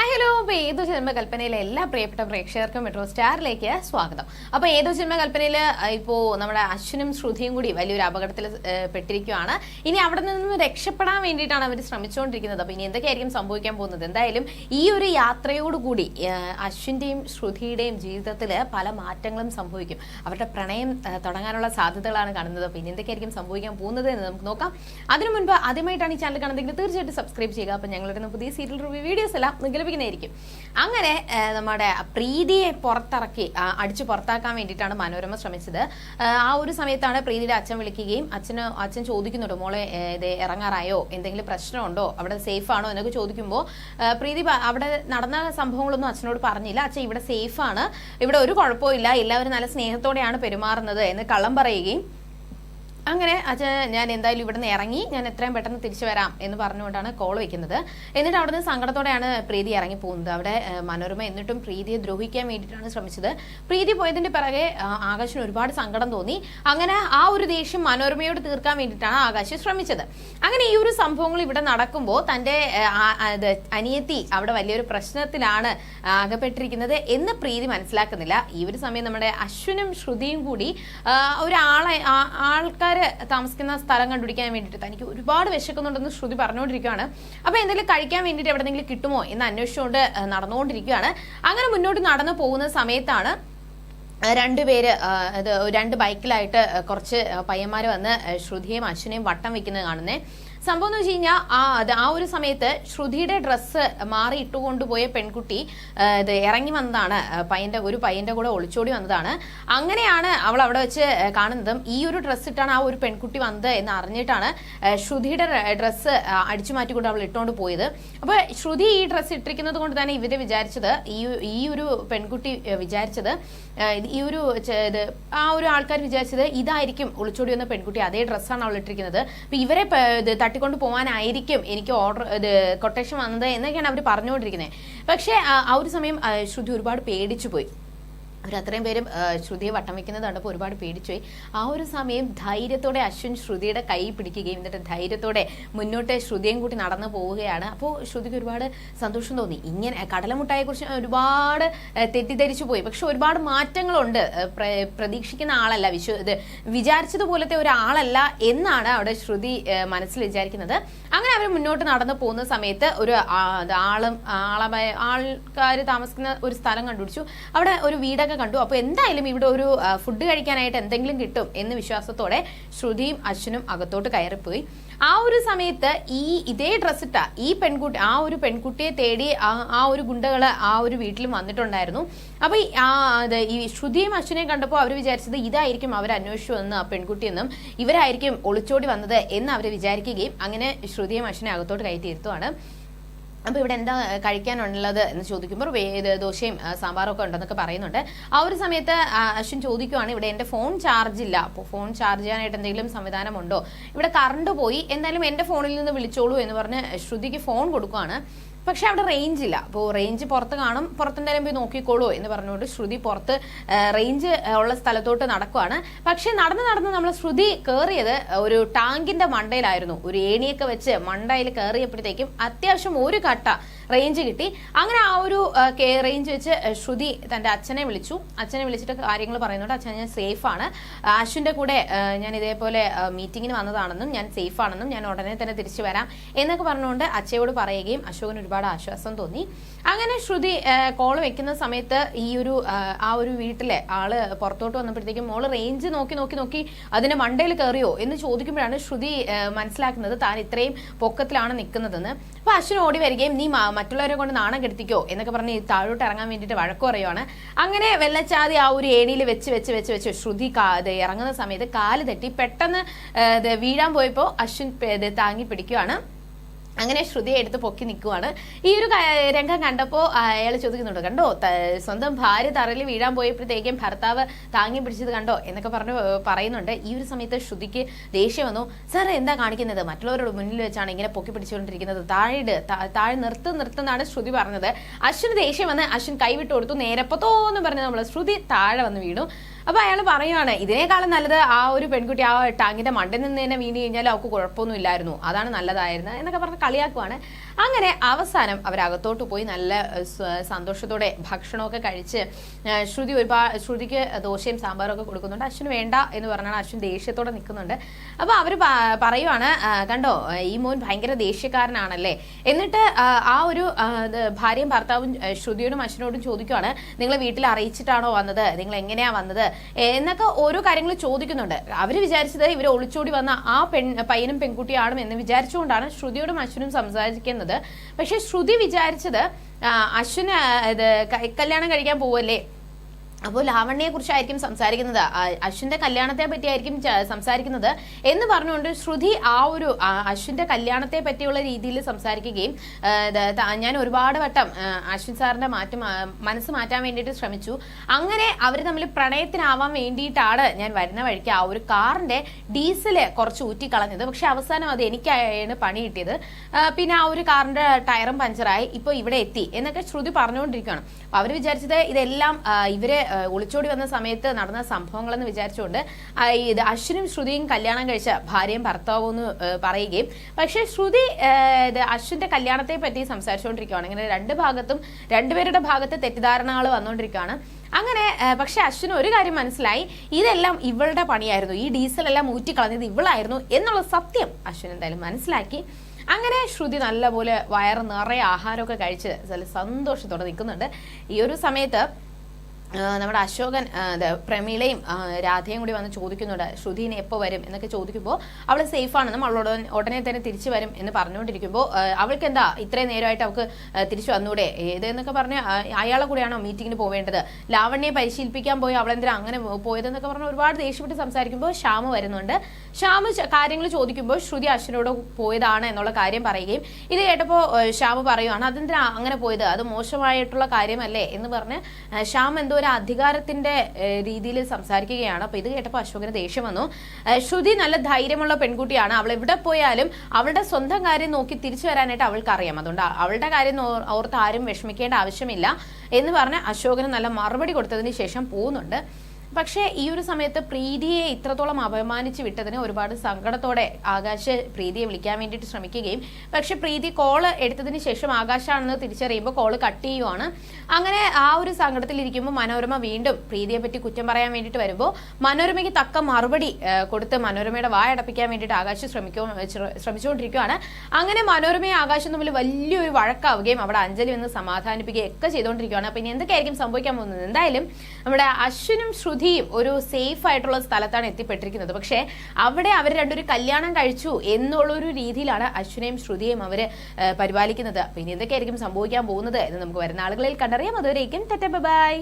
Hi hello അപ്പോൾ ഏതോ ജന്മകൽപ്പനയിലെ എല്ലാ പ്രിയപ്പെട്ട പ്രേക്ഷകർക്കും മെട്രോ സ്റ്റാറിലേക്ക് സ്വാഗതം. അപ്പോൾ ഏതോ സിനിമ കൽപ്പനയിൽ ഇപ്പോൾ നമ്മുടെ അശ്വിനും ശ്രുതിയും കൂടി വലിയൊരു അപകടത്തിൽ പെട്ടിരിക്കുവാണ്. ഇനി അവിടെ നിന്നും രക്ഷപ്പെടാൻ വേണ്ടിയിട്ടാണ് അവർ ശ്രമിച്ചുകൊണ്ടിരിക്കുന്നത്. അപ്പോൾ ഇനി എന്തൊക്കെയായിരിക്കും സംഭവിക്കാൻ പോകുന്നത്? എന്തായാലും ഈ ഒരു യാത്രയോടുകൂടി അശ്വിന്റെയും ശ്രുതിയുടെയും ജീവിതത്തിൽ പല മാറ്റങ്ങളും സംഭവിക്കും. അവരുടെ പ്രണയം തുടങ്ങാനുള്ള സാധ്യതകളാണ് കാണുന്നത്. അപ്പോൾ ഇനി എന്തൊക്കെയായിരിക്കും സംഭവിക്കാൻ പോകുന്നത് എന്ന് നമുക്ക് നോക്കാം. അതിനു മുൻപ് ആദ്യമായിട്ടാണ് ഈ ചാനൽ കാണുന്നതെങ്കിൽ തീർച്ചയായിട്ടും സബ്സ്ക്രൈബ് ചെയ്യുക. അപ്പോൾ ഞങ്ങളുടെ പുതിയ സീരിയൽ റിവ്യൂ വീഡിയോസ് എല്ലാം നിങ്ങൾക്ക് ലഭിക്കുന്നതായിരിക്കും അങ്ങനെ നമ്മുടെ പ്രീതിയെ പുറത്തിറക്കി അടിച്ചു പുറത്താക്കാൻ വേണ്ടിയിട്ടാണ് മനോരമ ശ്രമിച്ചത്. ആ ഒരു സമയത്താണ് പ്രീതിയുടെ അച്ഛൻ വിളിക്കുകയും അച്ഛന് അച്ഛൻ ചോദിക്കുന്നുണ്ട് മോളെ ഇത് ഇറങ്ങാറായോ? എന്തെങ്കിലും പ്രശ്നമുണ്ടോ? അവിടെ സേഫ് ആണോ എന്നൊക്കെ ചോദിക്കുമ്പോൾ പ്രീതി അവിടെ നടന്ന സംഭവങ്ങളൊന്നും അച്ഛനോട് പറഞ്ഞില്ല. അച്ഛൻ ഇവിടെ സേഫാണ്. ഇവിടെ ഒരു കുഴപ്പമില്ല എല്ലാവരും നല്ല സ്നേഹത്തോടെയാണ് പെരുമാറുന്നത് എന്ന് കള്ളം പറയുകയും അങ്ങനെ അച്ഛൻ ഞാൻ എന്തായാലും ഇവിടുന്ന് ഇറങ്ങി ഞാൻ എത്രയും പെട്ടെന്ന് തിരിച്ചു വരാം എന്ന് പറഞ്ഞുകൊണ്ടാണ് കോൾ വെക്കുന്നത്. എന്നിട്ട് അവിടുന്ന് സങ്കടത്തോടെയാണ് പ്രീതി ഇറങ്ങി പോകുന്നത്. അവിടെ മനോരമ എന്നിട്ടും പ്രീതിയെ ദ്രോഹിക്കാൻ വേണ്ടിയിട്ടാണ് ശ്രമിച്ചത്. പ്രീതി പോയതിന്റെ പിറകെ ആകാശിന് ഒരുപാട് സങ്കടം തോന്നി. അങ്ങനെ ആ ഒരു ദേഷ്യം മനോരമയോട് തീർക്കാൻ വേണ്ടിയിട്ടാണ് ആകാശ് ശ്രമിച്ചത്. അങ്ങനെ ഈ ഒരു സംഭവങ്ങൾ ഇവിടെ നടക്കുമ്പോൾ ഇത് അനിയത്തി അവിടെ വലിയൊരു പ്രശ്നത്തിലാണ് അകപ്പെട്ടിരിക്കുന്നത് എന്ന് പ്രീതി മനസ്സിലാക്കുന്നില്ല. ഈ ഒരു സമയം നമ്മുടെ അശ്വിനും ശ്രുതിയും കൂടി ഒരാളെ ആ- ആൾക്കാര് താമസിക്കുന്ന സ്ഥലം കണ്ടുപിടിക്കാൻ വേണ്ടിയിട്ട് തനിക്ക് ഒരുപാട് വിശക്കുന്നുണ്ടെന്ന് ശ്രുതി പറഞ്ഞുകൊണ്ടിരിക്കുകയാണ്. അപ്പൊ എന്തെങ്കിലും കഴിക്കാൻ വേണ്ടിയിട്ട് എവിടെയെങ്കിലും കിട്ടുമോ എന്ന് അന്വേഷിച്ചുകൊണ്ട് നടന്നുകൊണ്ടിരിക്കുകയാണ്. അങ്ങനെ മുന്നോട്ട് നടന്നു പോകുന്ന സമയത്താണ് രണ്ടുപേര് ഇത് രണ്ട് ബൈക്കിലായിട്ട് കുറച്ച് പയ്യന്മാർ വന്ന് ശ്രുതിയെയും അശ്വിനെയും വട്ടം വെക്കുന്നത് കാണുന്നേ. സംഭവം എന്ന് വെച്ച് കഴിഞ്ഞാൽ ആ അത് ആ ഒരു സമയത്ത് ശ്രുതിയുടെ ഡ്രസ്സ് മാറി ഇട്ടുകൊണ്ടുപോയ പെൺകുട്ടി ഇത് ഇറങ്ങി വന്നതാണ്. പയ്യന്റെ ഒരു പയ്യന്റെ കൂടെ ഒളിച്ചോടി വന്നതാണ്. അങ്ങനെയാണ് അവൾ അവിടെ വെച്ച് കാണുന്നതും ഈ ഒരു ഡ്രസ്സ് ഇട്ടാണ് ആ ഒരു പെൺകുട്ടി വന്നത് എന്ന് അറിഞ്ഞിട്ടാണ് ശ്രുതിയുടെ ഡ്രസ്സ് അടിച്ചു മാറ്റിക്കൊണ്ട് അവൾ ഇട്ടുകൊണ്ട് പോയത്. അപ്പോൾ ശ്രുതി ഈ ഡ്രസ്സ് ഇട്ടിരിക്കുന്നത് കൊണ്ട് തന്നെ ഇവർ വിചാരിച്ചത് ഈ ഈ ഒരു പെൺകുട്ടി വിചാരിച്ചത് ഈ ഒരു ഇത് ആ ഒരു ആൾക്കാർ വിചാരിച്ചത് ഇതായിരിക്കും ഒളിച്ചോടി വന്ന പെൺകുട്ടി അതേ ഡ്രസ്സാണ് അവൾ ഇട്ടിരിക്കുന്നത്. അപ്പൊ ഇവരെ തട്ടിക്കൊണ്ട് പോകാനായിരിക്കും എനിക്ക് ഓർഡർ ഇത് കൊട്ടേഷൻ വന്നത് എന്നൊക്കെയാണ് അവർ പറഞ്ഞുകൊണ്ടിരിക്കുന്നത്. പക്ഷേ ആ ഒരു സമയം ശ്രുതി ഒരുപാട് പേടിച്ചു പോയി അവർ അത്രയും പേരും ശ്രുതിയെ വട്ടം വെക്കുന്നത് കണ്ടപ്പോൾ ഒരുപാട് പേടിച്ചുപോയി. ആ ഒരു സമയം ധൈര്യത്തോടെ അശ്വിൻ ശ്രുതിയുടെ കൈ പിടിക്കുകയും എന്നിട്ട് ധൈര്യത്തോടെ മുന്നോട്ട് ശ്രുതിയും കൂട്ടി നടന്നു പോവുകയാണ്. അപ്പോൾ ശ്രുതിക്ക് ഒരുപാട് സന്തോഷം തോന്നി. ഇങ്ങനെ കടലമുട്ടായെക്കുറിച്ച് ഒരുപാട് തെറ്റിദ്ധരിച്ചു പോയി. പക്ഷെ ഒരുപാട് മാറ്റങ്ങളുണ്ട്. പ്രതീക്ഷിക്കുന്ന ആളല്ല വിശ്വ ഇത് വിചാരിച്ചതുപോലത്തെ ഒരാളല്ല എന്നാണ് അവിടെ ശ്രുതി മനസ്സിൽ വിചാരിക്കുന്നത്. അങ്ങനെ അവർ മുന്നോട്ട് നടന്നു പോകുന്ന സമയത്ത് ഒരു ആളും ആളമായ ആൾക്കാർ താമസിക്കുന്ന ഒരു സ്ഥലം കണ്ടുപിടിച്ചു. അവിടെ ഒരു വീടൊക്കെ കണ്ടു. അപ്പോൾ എന്തായാലും ഇവിടെ ഒരു ഫുഡ് കഴിക്കാനായിട്ട് എന്തെങ്കിലും കിട്ടും എന്ന് വിശ്വാസത്തോടെ ശ്രുതിയും അശ്വിനും അകത്തോട്ട് കയറിപ്പോയി. ആ ഒരു സമയത്ത് ഈ ഇതേ ഡ്രസ്സിട്ട ഈ പെൺകുട്ടി ആ ഒരു പെൺകുട്ടിയെ തേടി ആ ഒരു ഗുണ്ടകൾ ആ ഒരു വീട്ടിൽ വന്നിട്ടുണ്ടായിരുന്നു. അപ്പൊ ഈ- ശ്രുതിയും അശ്വിനെയും കണ്ടപ്പോൾ അവർ വിചാരിച്ചത് ഇതായിരിക്കും അവർ അന്വേഷിച്ചു വന്ന് ആ പെൺകുട്ടിയെന്നും ഇവരായിരിക്കും ഒളിച്ചോടി വന്നത് എന്ന് അവർ വിചാരിക്കുകയും അങ്ങനെ ശ്രുതിയും അശ്വിനെ അകത്തോട്ട് കയറ്റിയിരുത്തുവാണ് അപ്പോൾ ഇവിടെ എന്താ കഴിക്കാനുള്ളത് എന്ന് ചോദിക്കുമ്പോൾ ദോശയും സാമ്പാറും ഒക്കെ ഉണ്ടെന്നൊക്കെ പറയുന്നുണ്ട്. ആ ഒരു സമയത്ത് അശ്വിൻ ചോദിക്കുവാണ് ഇവിടെ എന്റെ ഫോൺ ചാർജ് ഇല്ല. അപ്പോൾ ഫോൺ ചാർജ് ചെയ്യാനായിട്ട് എന്തെങ്കിലും സംവിധാനമുണ്ടോ? ഇവിടെ കറണ്ട് പോയി എന്തായാലും എന്റെ ഫോണിൽ നിന്ന് വിളിച്ചോളൂ എന്ന് പറഞ്ഞ് ശ്രുതിക്ക് ഫോൺ കൊടുക്കുവാണ്. പക്ഷെ അവിടെ റേഞ്ച് ഇല്ല അപ്പോൾ റേഞ്ച് പുറത്ത് കാണും. പുറത്തെന്തായാലും പോയി നോക്കിക്കോളൂ എന്ന് പറഞ്ഞുകൊണ്ട് ശ്രുതി പുറത്ത് റേഞ്ച് ഉള്ള സ്ഥലത്തോട്ട് നടക്കുവാണ്. പക്ഷെ നടന്ന് നടന്ന് നമ്മൾ ശ്രുതി കയറിയത് ഒരു ടാങ്കിന്റെ മണ്ടയിലായിരുന്നു. ഒരു ഏണിയൊക്കെ വെച്ച് മണ്ടയിൽ കയറിയപ്പോഴത്തേക്കും അത്യാവശ്യം ഒരു കട്ട റേഞ്ച് കിട്ടി. അങ്ങനെ ആ ഒരു റേഞ്ച് വെച്ച് ശ്രുതി തന്റെ അച്ഛനെ വിളിച്ചു. അച്ഛനെ വിളിച്ചിട്ട് കാര്യങ്ങൾ പറയുന്നുണ്ട്. അച്ഛൻ ഞാൻ സേഫ് ആണ്. അശ്വിന്റെ കൂടെ ഞാൻ ഇതേപോലെ മീറ്റിംഗിന് വന്നതാണെന്നും ഞാൻ സേഫ് ആണെന്നും ഞാൻ ഉടനെ തന്നെ തിരിച്ചു വരാം എന്നൊക്കെ പറഞ്ഞുകൊണ്ട് അച്ഛയോട് പറയുകയും അശോകന് ഒരുപാട് ആശ്വാസം തോന്നി. അങ്ങനെ ശ്രുതി കോൾ വെക്കുന്ന സമയത്ത് ഈ ഒരു ആ, ഒരു വീട്ടിലെ ആൾ പുറത്തോട്ട് വന്നപ്പോഴത്തേക്കും മോൾ റേഞ്ച് നോക്കി നോക്കി നോക്കി അതിന്റെ മണ്ടയിൽ കയറിയോ എന്ന് ചോദിക്കുമ്പോഴാണ് ശ്രുതി മനസ്സിലാക്കുന്നത് താൻ ഇത്രയും പൊക്കത്തിലാണ് നിൽക്കുന്നതെന്ന്. അപ്പൊ അശ്വിൻ ഓടി വരികയും നീ മറ്റുള്ളവരെ കൊണ്ട് നാണം കെടുത്തിക്കോ എന്നൊക്കെ പറഞ്ഞ് താഴോട്ട് ഇറങ്ങാൻ വേണ്ടിയിട്ട് വഴക്കു പറയുവാണ്. അങ്ങനെ വെള്ളച്ചാതി ആ ഒരു ഏണിയിൽ വെച്ച് വെച്ച് വെച്ച് വെച്ച് ശ്രുതി ഇറങ്ങുന്ന സമയത്ത് കാൽ തെറ്റി പെട്ടെന്ന് വീഴാൻ പോയപ്പോൾ അശ്വിൻ താങ്ങി പിടിക്കുവാണ്. അങ്ങനെ ശ്രുതിയെ എടുത്ത് പൊക്കി നിൽക്കുവാണ് ഈ ഒരു രംഗം കണ്ടപ്പോൾ അയാൾ ചോദിക്കുന്നുണ്ട് കണ്ടോ സ്വന്തം ഭാര്യ തറയിൽ വീഴാൻ പോയപ്പോഴത്തേക്കും ഭർത്താവ് താങ്ങി പിടിച്ചത് കണ്ടോ? എന്നൊക്കെ പറഞ്ഞ് പറയുന്നുണ്ട്. ഈ ഒരു സമയത്ത് ശ്രുതിക്ക് ദേഷ്യം വന്നു. സാർ എന്താ കാണിക്കുന്നത്? മറ്റുള്ളവരുടെ മുന്നിൽ വെച്ചാണ് ഇങ്ങനെ പൊക്കി പിടിച്ചുകൊണ്ടിരിക്കുന്നത്. താഴെ താഴെ നിർത്ത് നിർത്തുന്നാണ് ശ്രുതി പറഞ്ഞത്. അശ്വിന് ദേഷ്യം വന്ന് അശ്വിൻ കൈവിട്ട് കൊടുത്തു. നേരപ്പത്തോ എന്ന് പറഞ്ഞ് നമ്മൾ ശ്രുതി താഴെ വന്ന് വീണു. അപ്പൊ അയാൾ പറയുവാണ് ഇതിനേക്കാളും നല്ലത് ആ ഒരു പെൺകുട്ടി ആ ടാങ്കിന്റെ മണ്ടയിൽ നിന്ന് തന്നെ വീണ് കഴിഞ്ഞാൽ അവൾക്ക് കുഴപ്പമൊന്നും ഇല്ലായിരുന്നു. അതാണ് നല്ലതായിരുന്നത് എന്നൊക്കെ പറഞ്ഞ് കളിയാക്കുവാണ്. അങ്ങനെ അവസാനം അവരകത്തോട്ട് പോയി നല്ല സന്തോഷത്തോടെ ഭക്ഷണമൊക്കെ കഴിച്ച് ശ്രുതി ഒരുപാട് ശ്രുതിക്ക് ദോശയും സാമ്പാറും ഒക്കെ കൊടുക്കുന്നുണ്ട്. അശ്വിന് വേണ്ട എന്ന് പറഞ്ഞാണ് അശ്വിൻ ദേഷ്യത്തോടെ നിൽക്കുന്നുണ്ട്. അപ്പോൾ അവർ പറയുവാണ് കണ്ടോ ഈ മോൻ ഭയങ്കര ദേഷ്യക്കാരനാണല്ലേ? എന്നിട്ട് ആ, ആ ഒരു ഭാര്യയും ഭർത്താവും ശ്രുതിയോടും അശ്വിനോടും ചോദിക്കുവാണ് നിങ്ങൾ വീട്ടിൽ അറിയിച്ചിട്ടാണോ വന്നത്? നിങ്ങൾ എങ്ങനെയാ വന്നത്? എന്നൊക്കെ ഓരോ കാര്യങ്ങൾ ചോദിക്കുന്നുണ്ട്. അവർ വിചാരിച്ചത് ഇവർ ഒളിച്ചോടി വന്ന ആ പെൺ പയ്യനും പെൺകുട്ടിയാണും എന്ന് വിചാരിച്ചുകൊണ്ടാണ് ശ്രുതിയോടും അശ്വിനും സംസാരിക്കുന്നത്. പക്ഷെ ശ്രുതി വിചാരിച്ചത് അശ്വിന് ഇത് കല്യാണം കഴിക്കാൻ പോവല്ലേ? അപ്പോൾ ലാവണ്യയെ കുറിച്ചായിരിക്കും സംസാരിക്കുന്നത് അശ്വിന്റെ കല്യാണത്തെ പറ്റിയായിരിക്കും സംസാരിക്കുന്നത്. എന്ന് പറഞ്ഞുകൊണ്ട് ശ്രുതി ആ ഒരു അശ്വിന്റെ കല്യാണത്തെ പറ്റിയുള്ള രീതിയിൽ സംസാരിക്കുകയും ഞാൻ ഒരുപാട് വട്ടം അശ്വിൻ സാറിന്റെ മാറ്റം മനസ്സ് മാറ്റാൻ വേണ്ടിയിട്ട് ശ്രമിച്ചു. അങ്ങനെ അവർ തമ്മിൽ പ്രണയത്തിനാവാൻ വേണ്ടിയിട്ടാണ് ഞാൻ വരുന്ന വഴിക്ക് ആ ഒരു കാറിന്റെ ഡീസൽ കുറച്ച് ഊറ്റിക്കളഞ്ഞത്. പക്ഷെ അവസാനം അത് എനിക്കാണ് പണി കിട്ടിയത്. പിന്നെ ആ ഒരു കാറിന്റെ ടയറും പഞ്ചറായി. ഇപ്പോൾ ഇവിടെ എത്തി. എന്നൊക്കെ ശ്രുതി പറഞ്ഞുകൊണ്ടിരിക്കുകയാണ്. അവർ വിചാരിച്ചത് ഇതെല്ലാം ഇവർ ഒളിച്ചോടി വന്ന സമയത്ത് നടന്ന സംഭവങ്ങളെന്ന് വിചാരിച്ചുകൊണ്ട് ഇത് അശ്വിനും ശ്രുതിയും കല്യാണം കഴിച്ച ഭാര്യയും ഭർത്താവും എന്ന് പറയുകയും. പക്ഷേ ശ്രുതി ഇത് അശ്വിന്റെ കല്യാണത്തെ പറ്റി സംസാരിച്ചുകൊണ്ടിരിക്കുകയാണ് ഇങ്ങനെ രണ്ട് ഭാഗത്തും രണ്ടുപേരുടെ ഭാഗത്ത് തെറ്റിദ്ധാരണകൾ വന്നുകൊണ്ടിരിക്കുകയാണ് അങ്ങനെ പക്ഷെ അശ്വിന് ഒരു കാര്യം മനസ്സിലായി. ഇതെല്ലാം ഇവളുടെ പണിയായിരുന്നു. ഈ ഡീസൽ എല്ലാം ഊറ്റിക്കളഞ്ഞത് ഇവളായിരുന്നു എന്നുള്ള സത്യം അശ്വിൻ എന്തായാലും മനസ്സിലാക്കി. അങ്ങനെ ശ്രുതി നല്ലപോലെ വയറ് നിറയെ ആഹാരമൊക്കെ കഴിച്ച് സന്തോഷത്തോടെ നിൽക്കുന്നുണ്ട്. ഈ ഒരു സമയത്ത് നമ്മുടെ അശോകൻ പ്രമീളയും രാധയും കൂടി വന്ന് ചോദിക്കുന്നുണ്ട് ശ്രുതിനെ എപ്പോൾ വരും എന്നൊക്കെ ചോദിക്കുമ്പോൾ അവൾ സേഫ് ആണെന്നും അവളോട് ഉടനെ തന്നെ തിരിച്ചു വരും എന്ന് പറഞ്ഞുകൊണ്ടിരിക്കുമ്പോൾ അവൾക്ക് എന്താ ഇത്രയും നേരമായിട്ട് അവൾക്ക് തിരിച്ചു വന്നൂടെ? ഏതെന്നൊക്കെ പറഞ്ഞ് അയാളെ കൂടെയാണോ മീറ്റിങ്ങിന് പോവേണ്ടത്? ലാവണ്യെ പരിശീലിപ്പിക്കാൻ പോയി അവളെന്തിനാ അങ്ങനെ പോയതെന്നൊക്കെ പറഞ്ഞ് ഒരുപാട് ദേഷ്യപ്പെട്ട് സംസാരിക്കുമ്പോൾ ശ്യാമ വരുന്നുണ്ട്. ശ്യാമ കാര്യങ്ങൾ ചോദിക്കുമ്പോൾ ശ്രുതി അശ്വനോട് പോയതാണ് എന്നുള്ള കാര്യം പറയുകയും ഇത് കേട്ടപ്പോൾ ശ്യാമ പറയുവാണ് അതെന്തിനാ അങ്ങനെ പോയത്? അത് മോശമായിട്ടുള്ള കാര്യമല്ലേ എന്ന് പറഞ്ഞ് ശ്യാം എന്തോ ഒരു അധികാരത്തിന്റെ രീതിയിൽ സംസാരിക്കുകയാണ്. അപ്പൊ ഇത് കേട്ടപ്പോൾ അശോകന് ദേഷ്യം വന്നു. ശ്രുതി നല്ല ധൈര്യമുള്ള പെൺകുട്ടിയാണ്. അവൾ എവിടെ പോയാലും അവളുടെ സ്വന്തം കാര്യം നോക്കി തിരിച്ചു വരാനായിട്ട് അവൾക്ക് അറിയാം അതുകൊണ്ട് അവളുടെ കാര്യം ഓർത്ത് ആരും വിഷമിക്കേണ്ട ആവശ്യമില്ല എന്ന് പറഞ്ഞ് അശോകന് നല്ല മറുപടി കൊടുത്തതിന് ശേഷം പോകുന്നുണ്ട് പക്ഷേ ഈ ഒരു സമയത്ത് പ്രീതിയെ ഇത്രത്തോളം അപമാനിച്ച് വിട്ടതിന് ഒരുപാട് സങ്കടത്തോടെ ആകാശ് പ്രീതിയെ വിളിക്കാൻ വേണ്ടിയിട്ട് ശ്രമിക്കുകയും പക്ഷെ പ്രീതി കോൾ എടുത്തതിന് ശേഷം ആകാശാണെന്ന് തിരിച്ചറിയുമ്പോൾ കോൾ കട്ട് ചെയ്യുവാണ്. അങ്ങനെ ആ ഒരു സങ്കടത്തിലിരിക്കുമ്പോൾ മനോരമ വീണ്ടും പ്രീതിയെ പറ്റി കുറ്റം പറയാൻ വേണ്ടിയിട്ട് വരുമ്പോൾ മനോരമയ്ക്ക് തക്ക മറുപടി കൊടുത്ത് മനോരമയുടെ വായടപ്പിക്കാൻ വേണ്ടിയിട്ട് ആകാശ് ശ്രമിക്കോ ശ്രമിച്ചുകൊണ്ടിരിക്കുകയാണ് അങ്ങനെ മനോരമയും ആകാശം തമ്മിൽ വലിയൊരു വഴക്കാവുകയും അവിടെ അഞ്ജലി ഒന്ന് സമാധാനിപ്പിക്കുകയും ഒക്കെ ചെയ്തുകൊണ്ടിരിക്കുകയാണ് അപ്പം ഇനി എന്തൊക്കെയായിരിക്കും സംഭവിക്കാൻ പോകുന്നത്? എന്തായാലും നമ്മുടെ അശ്വിനും ശ്രുതിയും ഒരു സേഫ് ആയിട്ടുള്ള സ്ഥലത്താണ് എത്തിപ്പെട്ടിരിക്കുന്നത്. പക്ഷേ അവിടെ അവർ രണ്ടൊരു കല്യാണം കഴിച്ചു എന്നുള്ളൊരു രീതിയിലാണ് അശ്വിനെയും ശ്രുതിയെയും അവർ പരിപാലിക്കുന്നത്. പിന്നെ എന്തൊക്കെയായിരിക്കും സംഭവിക്കാൻ പോകുന്നത് എന്ന് നമുക്ക് വരുന്ന ആളുകളിൽ കണ്ടറിയാം. അതുവരേക്കും ബൈ.